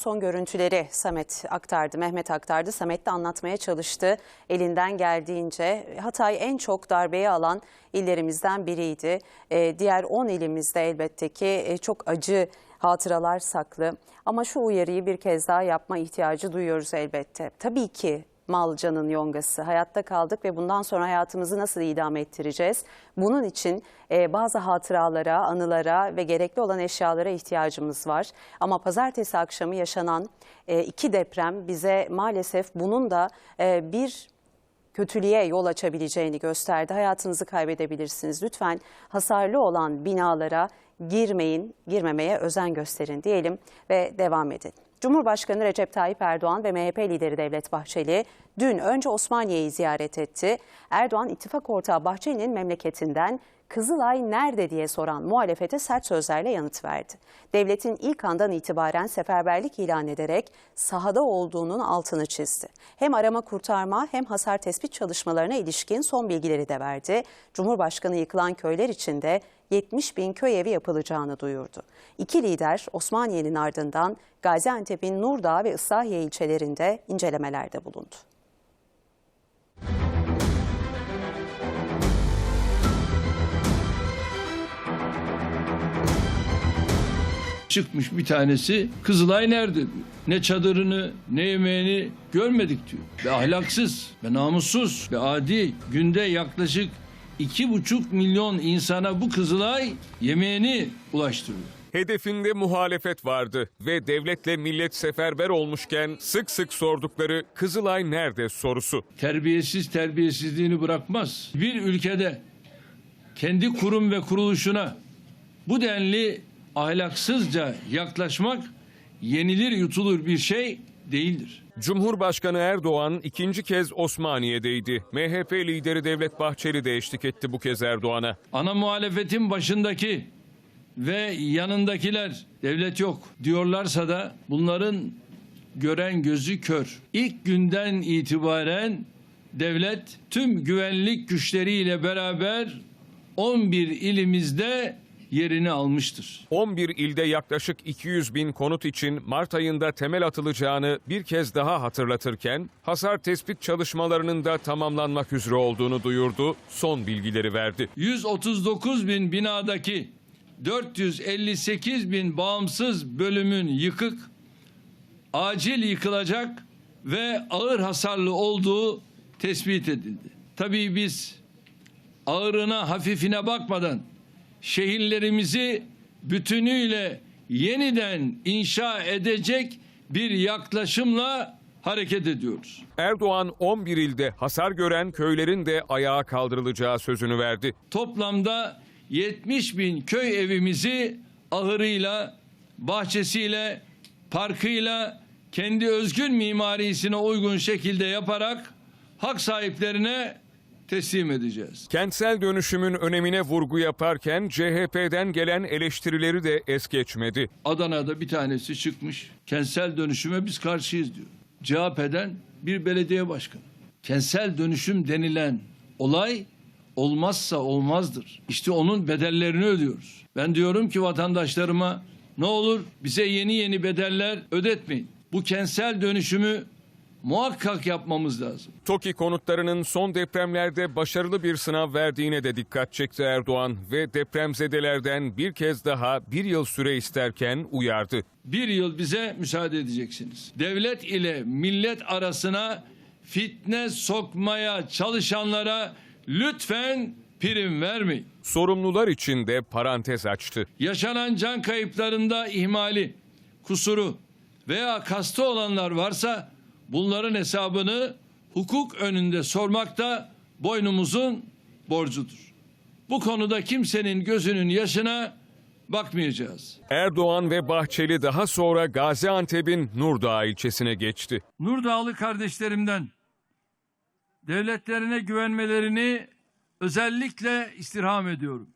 Son görüntüleri Samet aktardı, Mehmet aktardı. Samet de anlatmaya çalıştı elinden geldiğince. Hatay en çok darbeyi alan illerimizden biriydi. Ee, diğer 10 ilimizde elbette ki e, çok acı hatıralar saklı. Ama şu uyarıyı bir kez daha yapma ihtiyacı duyuyoruz elbette. Tabii ki mal canın yongası. Hayatta kaldık ve bundan sonra hayatımızı nasıl idame ettireceğiz? Bunun için e, bazı hatıralara, anılara ve gerekli olan eşyalara ihtiyacımız var. Ama pazartesi akşamı yaşanan e, iki deprem bize maalesef bunun da e, bir kötülüğe yol açabileceğini gösterdi. Hayatınızı kaybedebilirsiniz. Lütfen hasarlı olan binalara girmeyin, girmemeye özen gösterin diyelim ve devam edin. Cumhurbaşkanı Recep Tayyip Erdoğan ve MHP lideri Devlet Bahçeli dün önce Osmaniye'yi ziyaret etti. Erdoğan ittifak ortağı Bahçeli'nin memleketinden Kızılay nerede diye soran muhalefete sert sözlerle yanıt verdi. Devletin ilk andan itibaren seferberlik ilan ederek sahada olduğunun altını çizdi. Hem arama kurtarma hem hasar tespit çalışmalarına ilişkin son bilgileri de verdi. Cumhurbaşkanı yıkılan köyler için de 70 bin köy evi yapılacağını duyurdu. İki lider Osmaniye'nin ardından Gaziantep'in Nurdağ ve Islahiye ilçelerinde incelemelerde bulundu. Çıkmış bir tanesi Kızılay nerede. Ne çadırını ne yemeğini görmedik diyor. Ve ahlaksız ve namussuz ve adi günde yaklaşık iki buçuk milyon insana bu Kızılay yemeğini ulaştırıyor. Hedefinde muhalefet vardı ve devletle millet seferber olmuşken sık sık sordukları Kızılay nerede sorusu. Terbiyesiz terbiyesizliğini bırakmaz. Bir ülkede kendi kurum ve kuruluşuna bu denli ahlaksızca yaklaşmak yenilir yutulur bir şey değildir. Cumhurbaşkanı Erdoğan ikinci kez Osmaniye'deydi. MHP lideri Devlet Bahçeli de eşlik etti bu kez Erdoğan'a. Ana muhalefetin başındaki ve yanındakiler devlet yok diyorlarsa da bunların gören gözü kör. İlk günden itibaren devlet tüm güvenlik güçleriyle beraber 11 ilimizde yerini almıştır. 11 ilde yaklaşık 200 bin konut için Mart ayında temel atılacağını bir kez daha hatırlatırken hasar tespit çalışmalarının da tamamlanmak üzere olduğunu duyurdu, son bilgileri verdi. 139 bin binadaki 458 bin bağımsız bölümün yıkık, acil yıkılacak ve ağır hasarlı olduğu tespit edildi. Tabii biz ağırına hafifine bakmadan şehirlerimizi bütünüyle yeniden inşa edecek bir yaklaşımla hareket ediyoruz. Erdoğan 11 ilde hasar gören köylerin de ayağa kaldırılacağı sözünü verdi. Toplamda 70 bin köy evimizi ahırıyla, bahçesiyle, parkıyla, kendi özgün mimarisine uygun şekilde yaparak hak sahiplerine teslim edeceğiz. Kentsel dönüşümün önemine vurgu yaparken CHP'den gelen eleştirileri de es geçmedi. Adana'da bir tanesi çıkmış. Kentsel dönüşüme biz karşıyız diyor. CHP'den bir belediye başkanı. Kentsel dönüşüm denilen olay olmazsa olmazdır. İşte onun bedellerini ödüyoruz. Ben diyorum ki vatandaşlarıma ne olur bize yeni yeni bedeller ödetmeyin. Bu kentsel dönüşümü muhakkak yapmamız lazım. TOKİ konutlarının son depremlerde başarılı bir sınav verdiğine de dikkat çekti Erdoğan ve depremzedelerden bir kez daha bir yıl süre isterken uyardı. bir yıl bize müsaade edeceksiniz. Devlet ile millet arasına fitne sokmaya çalışanlara lütfen prim vermeyin. Sorumlular için de parantez açtı. Yaşanan can kayıplarında ihmali, kusuru veya kastı olanlar varsa bunların hesabını hukuk önünde sormak da boynumuzun borcudur. Bu konuda kimsenin gözünün yaşına bakmayacağız. Erdoğan ve Bahçeli daha sonra Gaziantep'in Nurdağ ilçesine geçti. Nurdağlı kardeşlerimden devletlerine güvenmelerini özellikle istirham ediyorum.